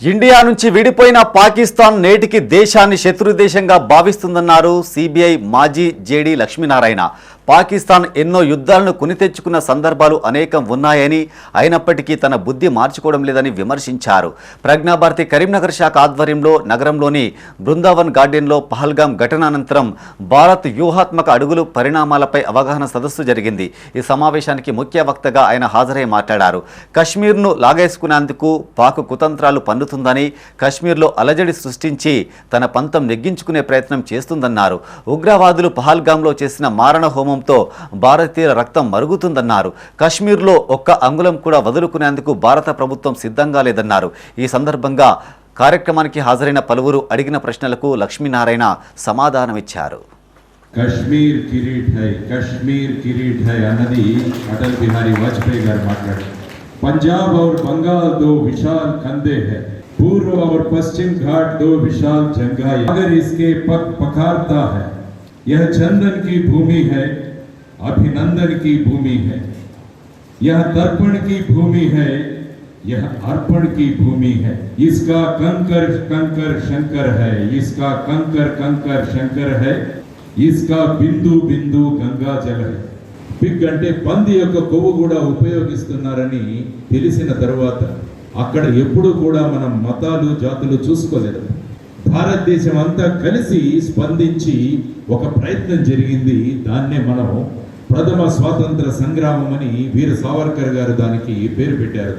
India నుంచి విడిపోయిన పాకిస్తాన్ నేటికి దేశాన్ని శత్రు దేశంగా భావిస్తుందన్నారు సిబిఐ మాజీ జేడీ లక్ష్మీనారాయణ. పాకిస్తాన్ ఎన్నో యుద్ధాలను కొని తెచ్చుకున్న సందర్భాలు అనేకం ఉన్నాయని అయినప్పటికీ తన బుద్ధి మార్చుకోవడం లేదని విమర్శించారు. ప్రజ్ఞాభారతి కరీంనగర్ శాఖ ఆధ్వర్యంలో నగరంలోని బృందావన్ గార్డెన్లో పహల్గాం ఘటనానంతరం భారత్ వ్యూహాత్మక అడుగులు పరిణామాలపై అవగాహన సదస్సు జరిగింది. ఈ సమావేశానికి ముఖ్య వక్తగా ఆయన హాజరై మాట్లాడారు. కశ్మీర్ను లాగేసుకునేందుకు పాక్ కుతంత్రాలు పన్నుతుందని కశ్మీర్లో అలజడి సృష్టించి తన పంతం నెగ్గించుకునే ప్రయత్నం చేస్తుందన్నారు. ఉగ్రవాదులు పహల్గాంలో చేసిన మారణ హోమంతో భారతీయుల రక్తం మరుగుతుందన్నారు కశ్మీర్లో ఒక్క అంగుళం కూడా వదులుకునేందుకు భారత ప్రభుత్వం సిద్ధంగా లేదన్నారు ఈ సందర్భంగా కార్యక్రమానికి హాజరైన పలువురు అడిగిన ప్రశ్నలకు లక్ష్మీనారాయణ సమాధానమిచ్చారు కశ్మీర్ కిరీట్ హై కశ్మీర్ కిరీట్ హై అన్నది అటల్ బిహారీ వాజ్పేయి గారు మాట్లాడారు पंजाब और बंगाल दो विशाल कंधे हैं पूर्व और पश्चिम घाट दो विशाल जंगाई अगर इसके पग पखारता है यह चंदन की भूमि है अभिनंदन की भूमि है यह तर्पण की भूमि है यह अर्पण की भूमि है इसका कंकर कंकर शंकर है इसका कंकर कंकर शंकर है इसका బిందు బిందు గంగా జల है పిగ్ అంటే పంది యొక్క కొవ్వు కూడా ఉపయోగిస్తున్నారని తెలిసిన తర్వాత అక్కడ ఎప్పుడు కూడా మనం మతాలు జాతులు చూసుకోలేదు భారతదేశం అంతా కలిసి స్పందించి ఒక ప్రయత్నం జరిగింది దాన్నే మనం ప్రథమ స్వాతంత్ర సంగ్రామం అని వీర సావర్కర్ గారు దానికి పేరు పెట్టారు.